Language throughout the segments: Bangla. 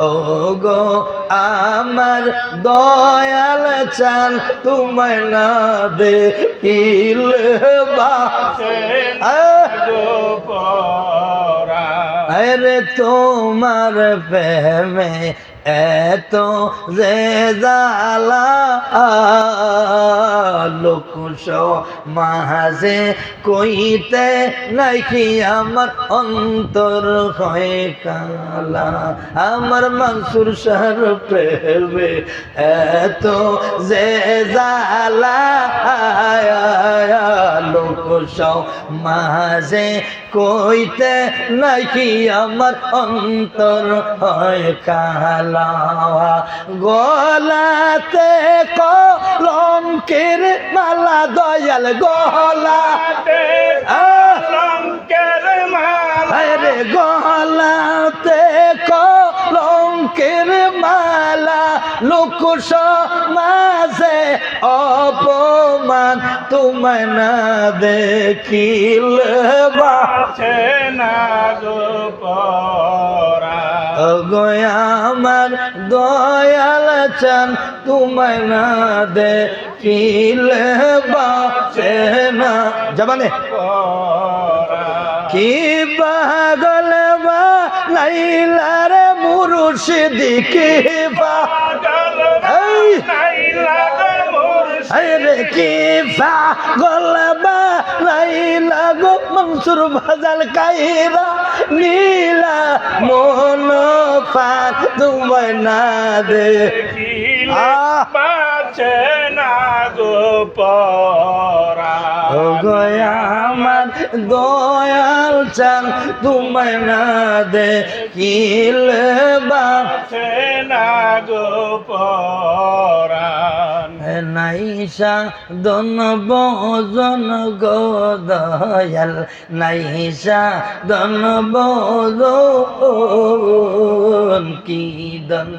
ও গো আমার দয়াল চান তুমি না দেখিলে বা। আরে তোমার প্রেমে এত যে জালা লোক মাঝে কইতে নাকি আমার অন্তর হয় কালা। আমার মানসুর সার প্রেমে এত যে জালা লোক মাঝে কইতে নাকি আমার অন্তর হয় কালাওয়া? গলাতে কলঙ্কের মালা দয়াল গলাতে আরে গলাতে কলঙ্কের মালা। লোক সমাজে অপমান তোমায় না দেখিলে বা আমার দয়াল চান তোমায় না দেখিলে বাসে না। জবানে কি পাগল বা লাইলার মুরুষিদি কি পাগল কি পাগল বা লাইলা গো মনসুর ভাজাল কাইরা নীলা মন পাক তোমায় না দে। আহ! ও গয়া আমার দয়াল চান তোমায় না দে। কিলে বা নাইসা দন বজন গো দয়াল, নাইসা দন বজন কি দন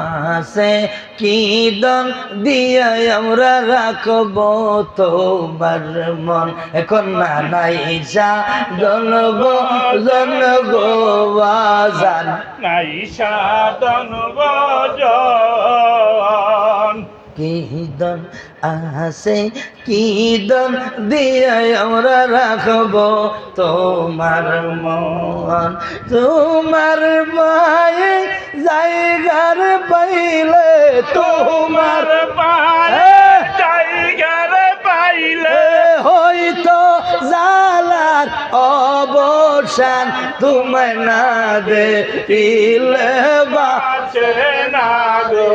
আসে কি দন দিয়া আমরা রাখব তোমার মন? এখন না, নাইসা দন বজন গো বাজান। ভজন কিদন আসে কিদন দিয়ে আমরা রাখব তোমার মন? তোমার মায়ে জায়গার পাইলে তোমার পায়ে জায়গার পাইলে হয়তো জালার অবসান তোমায় না গো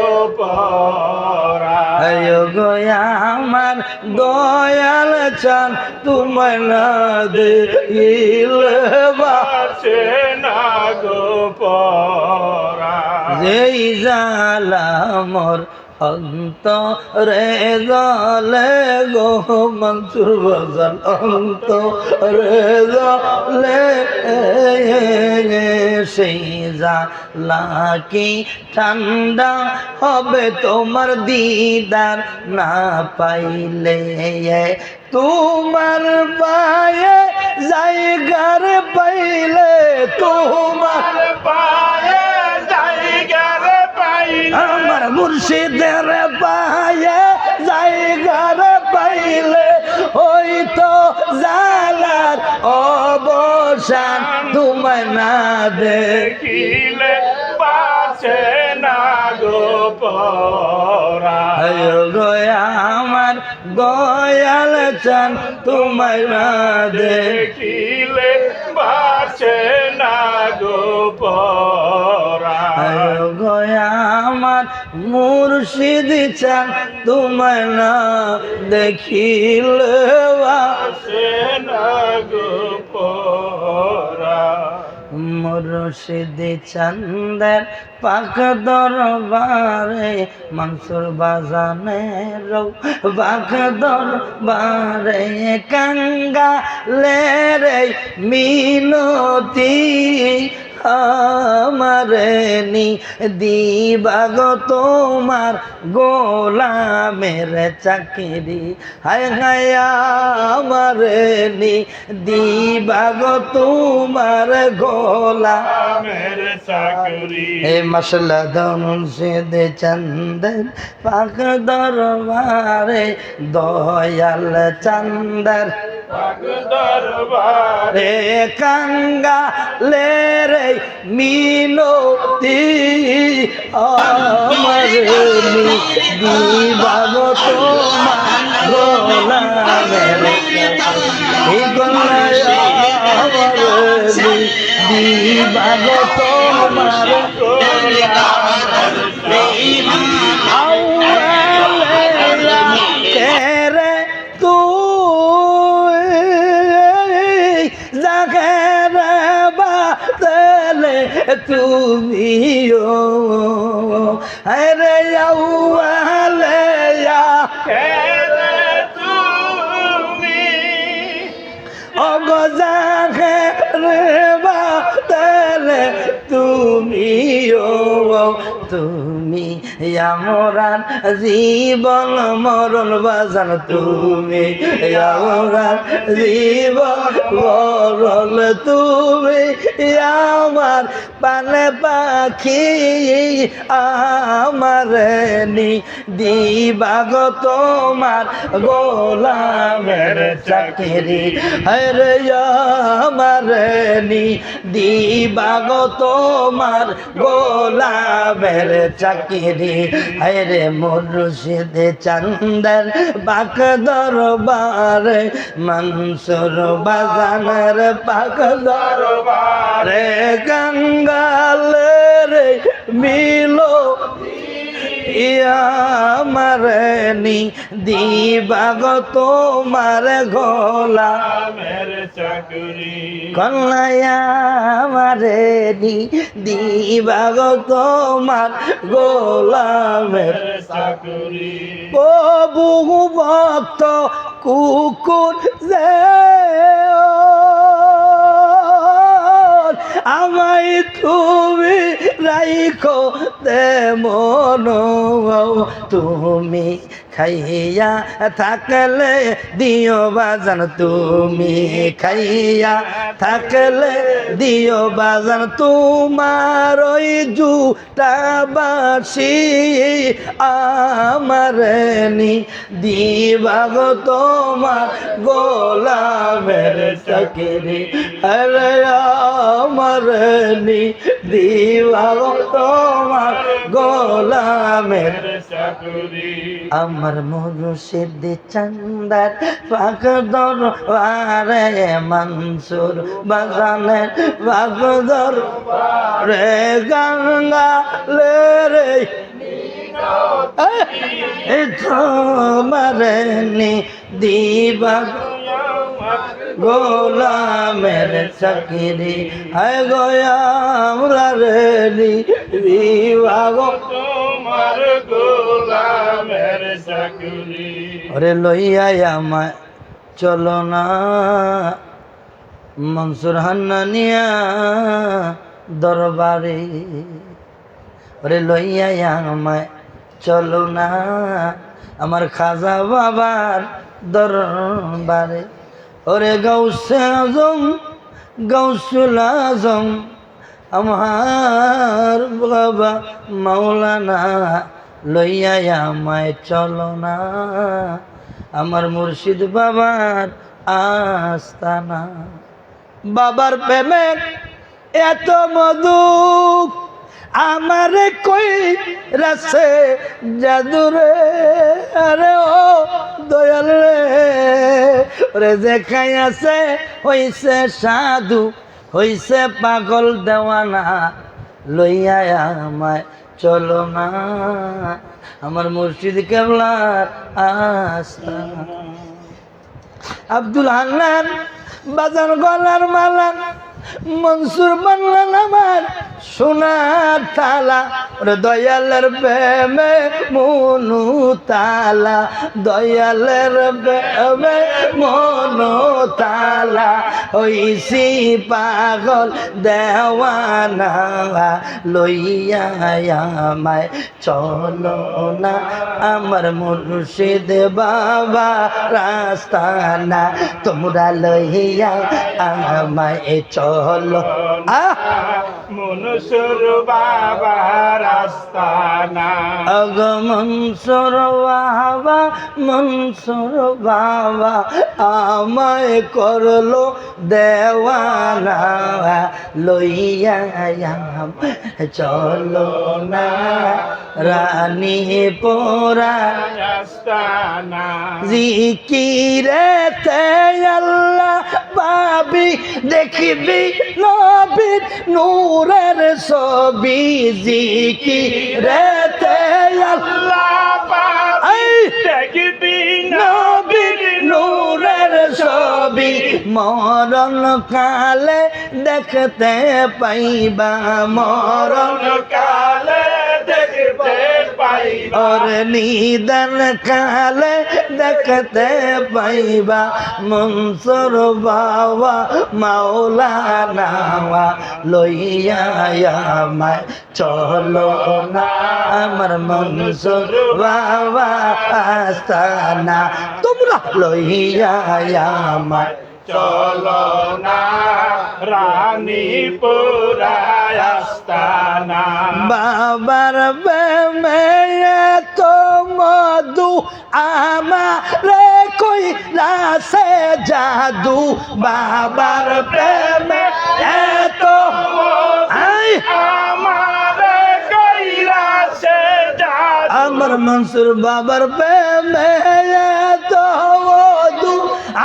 গয়া আমার দয়াল চান তোমায় না দিলে বা। আছে না গো যেই জালা মোর অন্তরে জলে গো মনসুর বাজান অন্তরে জলে সেই জালা ঠান্ডা হবে তোমার দিদার না পাইলে? তোমার পায়ে জায়গার পাইলে, তোমার পায়ে আমার মুর্শিদের পায়ে জায়গার পাইলে হয়তো জালার অবসান তোমায় না দেখি দেখিলে বাঁচে না গো আমার দয়াল চান তোমায় না দেখিলে বাঁচে না গো আমার মুর্শিদ চান, তোমায় না দেখিলে মুর্শিদ চন্দের পাক দরবারে, মনসুর বাজানে রৌ পাক দরবারে কাঙ্গা লে রে মিনতি। আমারে নি দিবাগ তোমার গোলামের চাকরি। হায় হায় আমারে নি দিবাগ তোমার গোলা হে মশলা দমন দে চন্দন পাক দরবারে দয়াল চন্দর দরবার কাঙ্গা লে রে মিনতি আমার দিবাগ তোমার আউয়ালেয়া তুমিও। আরে আউয়ালেয়া। তুমি অগজাগেরে বাদলে তুমিও। তুমি আমরান জীবন মরণ বাজান তুমি। আমরান জীবন মরণ তুমি। আমার পানে পাখি, আমার নি দিবাগ তোমার গোলামের চাকরি। হরে আমার নি দিবাগ তোমার গোলামের চাকরি। হরে মুর্শিদে চন্দর পাক দরবার মনসুর বাজানার পাক দরবার রে গঙ্গাল রে মিলো ইয়ামারনি দিবাগ তোমার গোলা। চাকরি কন্যায়া মারে। গোলামের ও বহু ভক্ত কুকুর যে আমায় তুমি রাইখো তেমন তুমি খাইয়া থাকলে দিও বাজান, তুমি খাইয়া থাকলে দিও বাজান। তোমার ওই জুটা বাসি আমার নি দিবাগ তোমার গোলামের চাকরি। আরে আমার নি দিবাগ তোমার গোলামের চাকরি। আমার মুর্শিদ চন্দার পাক দরবারে মনসুর বাজানের পাক দরবারে গঙ্গা লে রে। তোমারে নি দিবা গোলামের চাকরি। হায় গয়া আমরা রে নি বিভাগ তোমার গোলামের চাকরি। ওরে লইয়া আমায় চলো না। মনসুর হান্নানিয়া দরবারে। ওরে লইয়া আমায় চলো না। আমার খাজা বাবার দরবারে। ওরে গৌসে আজম গৌসুল আজম আমার বাবা মাওলানা লইয়া আমায় চলো না। আমার মুর্শিদ বাবার আস্তানা। বাবার প্রেমের এত মধু আমার কই রাসে জাদুরে? আরে ও দয়াল রে। ওরে দেখাই আছে হইছে সাধু। হইছে পাগল দেওয়ানা, লইয়া আমায় চলো না। আমার মসজিদ কেবলার আস্তানা আব্দুল হান্নান, বাজার গলার মালান মনসুর বানলান আমার। সোনার তালা, ওরে দয়ালের প্রেমে মনু তালা, দয়ালের প্রেমে মনু তালা, হইছি পাগল দেওয়ানা লইয়া আমায়, চলো না আমার মুর্শিদ বাবা রাস্তানা, তোমরা লইয়া আমায়, চলো। আহ! মনুষ্যর বাবা রাস্তানা। অগ মনসুর বাবা মনসুর বাবা আমায় করল দেওয়ানা লইয়া চলো না রানী পোরা রাস্তানা। জিকিরে আল্লাহ পাবি দেখবি নবীর নূরের ছবি জিকি রেতে নূরের ছবি মরণ কালে দেখতে পাইবা মরণ কালে और নিদন কালে দেখতে পাইবা মনসুর বাবা মাওলানা লইয়া আমায় চলো না আমার মনসুর বাবা আস্তানা তোমরা লইয়া আমায় চলো না রানী আস্তানা বাবার বেমে তো মধু আমারে কই রাসে জাদু। বাবার প্রেমে এত আমারে মনসুর বাবার প্রেমে এত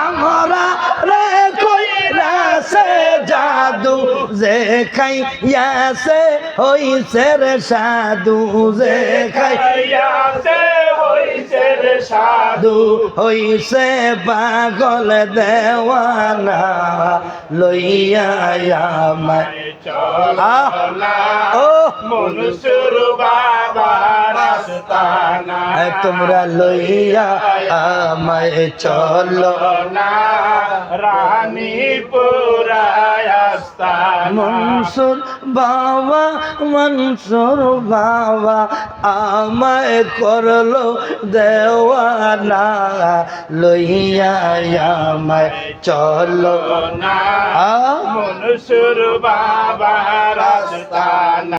আমরা রে কই রাসে জাদু, যে খাই ইয়াসে হইছে রে সাধু, যে খাই খাইয়াছে হইছে সাধু, হইছে পাগল দেওয়ানা লইয়া আমায় তোমরা লইয়া আমায় চল। না রানী পুরায় মনসুর বাবা মনসুর বাবা আমায় করল দেওয়ানা লইয়া আমায় চলো না। মনসুর বাবা রাস্তানা